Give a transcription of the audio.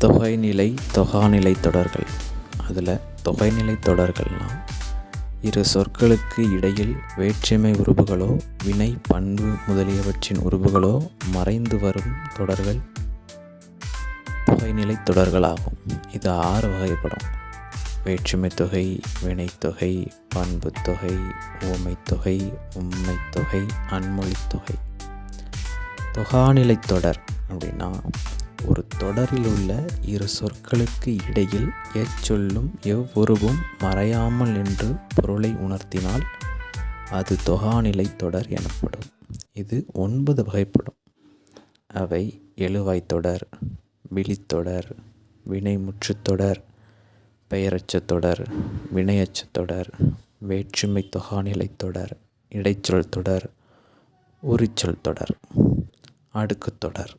தொகைநிலை தொகாநிலை தொடர்கள். அதில் தொகைநிலை தொடர்கள்னால் இரு சொற்களுக்கு இடையில் வேற்றுமை உருபுகளோ வினை பண்பு முதலியவற்றின் உருபுகளோ மறைந்து வரும் தொடர்கள் தொகைநிலை தொடர்களாகும். இது ஆறு வகைப்படும். வேற்றுமை தொகை வினைத்தொகை பண்புத் தொகை உவமைத்தொகை உண்மைத்தொகை அன்மொழித் தொகை. தொகாநிலைத் தொடர் அப்படின்னா ஒரு தொடரில் உள்ள இரு சொற்களுக்கு இடையில் எச்சொல்லும் எவ்வுருவும் மறையாமல் நின்று பொருளை உணர்த்தினால் அது தொகாநிலைத் தொடர் எனப்படும். இது ஒன்பது வகைப்படும். அவை எழுவாய்த்தொடர் விழித்தொடர் வினைமுற்றுத்தொடர் தொடர் பெயரச்சத் தொடர் தொடர் வேற்றுமை தொகாநிலைத் தொடர் இடைச்சொல் தொடர் உரிச்சொல் தொடர் அடுக்குத் தொடர்.